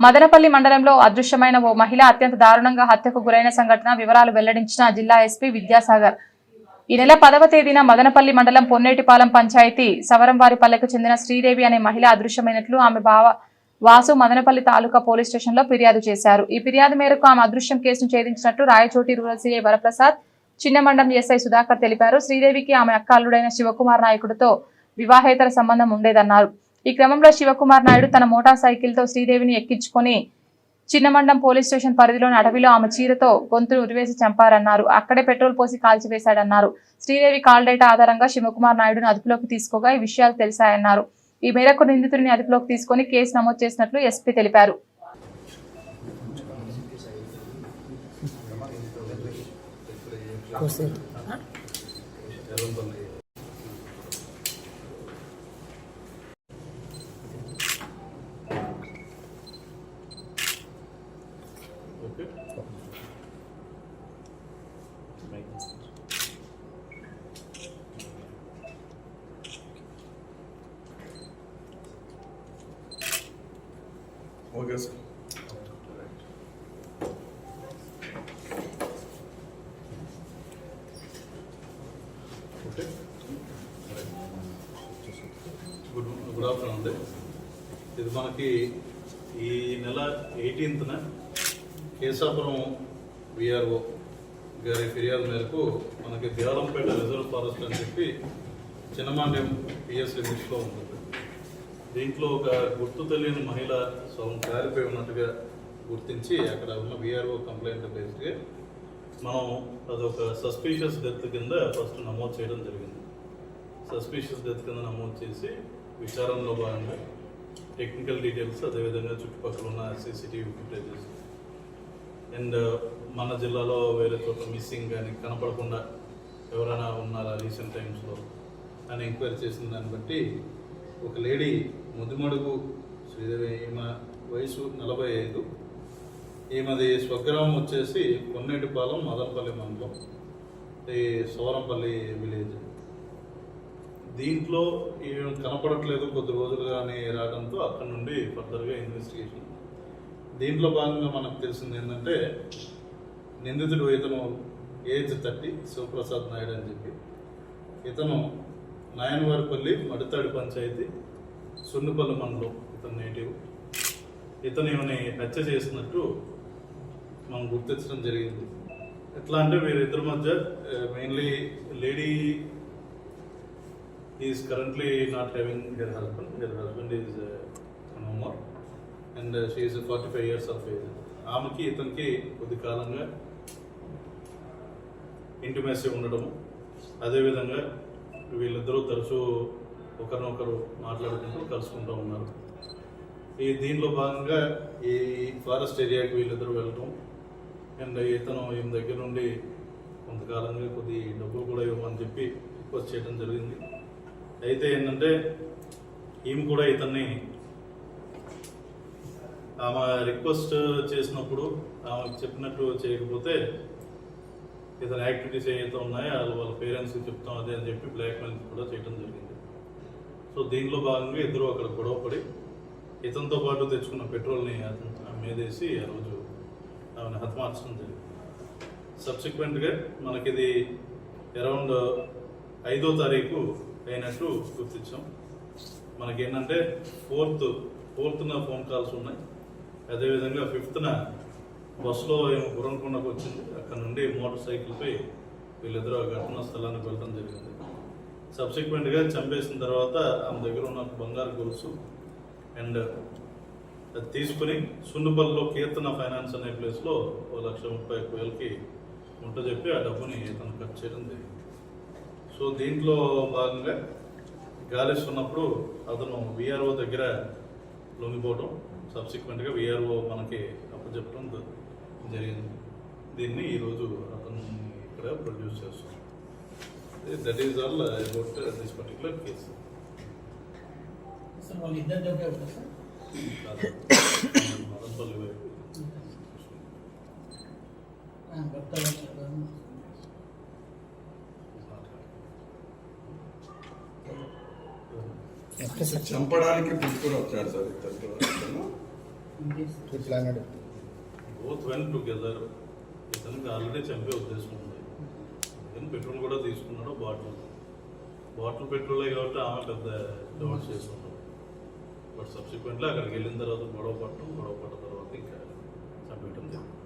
మదనపల్లి మండలంలో అదృశ్యమైన ఓ మహిళ అత్యంత దారుణంగా హత్యకు గురైన సంఘటన వివరాలు వెల్లడించిన జిల్లా ఎస్పీ విద్యాసాగర్. ఈ నెల పదవ తేదీన మదనపల్లి మండలం పొన్నేటిపాలెం పంచాయతీ సవరంవారిపల్లెకు చెందిన శ్రీదేవి అనే మహిళ అదృశ్యమైనట్లు ఆమె బావ వాసు మదనపల్లి తాలూకా పోలీస్ స్టేషన్లో ఫిర్యాదు చేశారు. ఈ ఫిర్యాదు మేరకు ఆమె అదృశ్యం కేసును ఛేదించినట్లు Rayachoti rural CI Varaprasad Chinnamandem SI Sudhakar తెలిపారు. శ్రీదేవికి ఆమె అక్క అల్లుడైన శివకుమార్ నాయకుడితో వివాహేతర సంబంధం ఉండేదన్నారు. ఈ క్రమంలో శివకుమార్ నాయుడు తన మోటార్ సైకిల్తో శ్రీదేవిని ఎక్కించుకొని చిన్నమండం పోలీస్ స్టేషన్ పరిధిలోని అడవిలో ఆమె చీరతో గొంతును ఉరివేసి చంపారన్నారు. అక్కడే పెట్రోల్ పోసి కాల్చివేశాడన్నారు. శ్రీదేవి కాల్ డేటా ఆధారంగా శివకుమార్ నాయుడును అదుపులోకి తీసుకోగా ఈ విషయాలు తెలిసాయన్నారు ఈ మేరకు నిందితుడిని అదుపులోకి తీసుకొని కేసు నమోదు చేసినట్లు ఎస్పీ తెలిపారు. Okay okay sir okay good good afternoon అండి ఇది మనకి ఈ నెల ఎయిటీన్త్న కేశాపురం విఆర్ఓ గారి ఫిర్యాదు మేరకు మనకి దేవాలంపేట రిజర్వ్ ఫారెస్ట్ అని చెప్పి చిన్నమాండ్యం పిఎస్ లిమిట్స్లో ఉంటుంది దీంట్లో ఒక గుర్తు తెలియని మహిళ సొంత కారిపోయి ఉన్నట్టుగా గుర్తించి అక్కడ ఉన్న విఆర్ఓ కంప్లైంట్ బేస్డ్గా మనం అదొక సస్పీషియస్ డెత్ కింద ఫస్ట్ నమోదు చేయడం జరిగింది. సస్పీషియస్ డెత్ కింద నమోదు చేసి విచారణలో భాగంగా టెక్నికల్ డీటెయిల్స్ అదేవిధంగా చుట్టుపక్కల ఉన్న సీసీటీవీ ఫుటేజెస్ అండ్ మన జిల్లాలో వేరే చోట్ల మిస్సింగ్ కానీ కనపడకుండా ఎవరైనా ఉన్నారా రీసెంట్ టైమ్స్లో అని ఎంక్వైరీ చేసిన దాన్ని బట్టి ఒక లేడీ ముదిమడుగు శ్రీదేవి ఈమె వయసు నలభై ఐదు. ఈమెది స్వగ్రామం వచ్చేసి కొన్నేటిపాలెం మదనపల్లి మండలం ఈ సోరంపల్లి విలేజ్. దీంట్లో ఈమె కనపడట్లేదు కొద్ది రోజులుగానే రావడంతో అక్కడ నుండి ఫర్దర్గా ఇన్వెస్టిగేషన్ దీంట్లో భాగంగా మనకు తెలిసింది ఏంటంటే నిందితుడు ఇతను ఏజ్ థర్టీ శివప్రసాద్ నాయుడు అని చెప్పి. ఇతను నాయనవారిపల్లి మడితాడు పంచాయతీ సున్నుపల్లి మండలం ఇతను నేటివ్. ఇతను ఈమెని హత్య చేసినట్టు మనం గుర్తించడం జరిగింది. ఎట్లా అంటే వీరిద్దరి మధ్య mainly lady is currently not having her husband her husband is no more and she is forty five years of age ఆమెకి ఇతనికి కొద్ది కాలంగా ఇంటిమేసీ ఉండడము. అదేవిధంగా వీళ్ళిద్దరూ తరచూ ఒకరినొకరు మాట్లాడుకుంటూ కలుసుకుంటూ ఉన్నారు. ఈ దీనిలో భాగంగా ఈ ఫారెస్ట్ ఏరియాకి వీళ్ళిద్దరూ వెళ్ళటం. అండ్ ఇతను ఈమె దగ్గర నుండి కొంతకాలంగా కొద్ది డబ్బులు కూడా ఇవ్వమని చెప్పి రిక్వెస్ట్ చేయడం జరిగింది. అయితే ఏంటంటే ఈమె కూడా ఇతన్ని ఆమె రిక్వెస్ట్ చేసినప్పుడు ఆమెకు చెప్పినట్టు చేయకపోతే ఇతర యాక్టివిటీస్ ఏవైతే ఉన్నాయో వాళ్ళు వాళ్ళ పేరెంట్స్కి చెప్తాం అదే అని చెప్పి బ్లాక్మెయిల్ కూడా చేయడం జరిగింది. సో దీనిలో భాగంగా ఇద్దరు అక్కడ గొడవపడి ఇతనితో పాటు తెచ్చుకున్న పెట్రోల్ని అతను మీదేసి ఆ రోజు ఆమెను హతమార్చడం జరిగింది. సబ్సిక్వెంట్గా మనకిది అరౌండ్ ఐదో తారీఖు అయినట్టు గుర్తించాం. మనకేంటంటే ఫోర్త్ ఫోర్త్న ఫోన్ కాల్స్ ఉన్నాయి. అదేవిధంగా ఫిఫ్త్న బస్సులో ఏమో గురంకొండకు వచ్చింది. అక్కడ నుండి మోటార్ సైకిల్పై వీళ్ళిద్దరూ ఆ ఘటనా స్థలానికి వెళ్ళడం జరిగింది. సబ్సిక్వెంట్గా చంపేసిన తర్వాత ఆమె దగ్గర ఉన్న బంగారు గొలుసు అండ్ అది తీసుకుని సున్నుపల్లిలో కీర్తన ఫైనాన్స్ అనే ప్లేస్లో ఓ లక్ష ముప్పై వేలకి ఉంట చెప్పి ఆ డబ్బుని తను ఖర్చు చేయడం జరిగింది. సో దీంట్లో భాగంగా గాలిస్తున్నప్పుడు అతను విఆర్ఓ దగ్గర లొంగిపోవడం సబ్సిక్వెంట్గా విఆర్ఓ మనకి అప్పచెప్పడం జరిగింది. దీన్ని ఈరోజు అతను ఇక్కడ ప్రొడ్యూస్ చేస్తాం that is all about this particular case ఇద్దరు. చంపడానికి పుట్టుకుని వచ్చాడు సార్ ఇతను ప్లానెడ్ బోత్ వెన్ టుగెదర్ ఇతనికి ఆల్రెడీ చంపే ఉద్దేశం ఉంది. ఇతను పెట్రోల్ కూడా తీసుకున్నాడు బాటిల్ బాటిల్ పెట్రోలే కాబట్టి ఆమె పెద్ద డౌట్ చేసుకున్నాడు బట్ సబ్సిక్వెంట్లీ అక్కడికి వెళ్ళిన తర్వాత గొడవ పట్టడం గొడవ పడ్డ తర్వాత ఇంకా చంపేయటం జరిగింది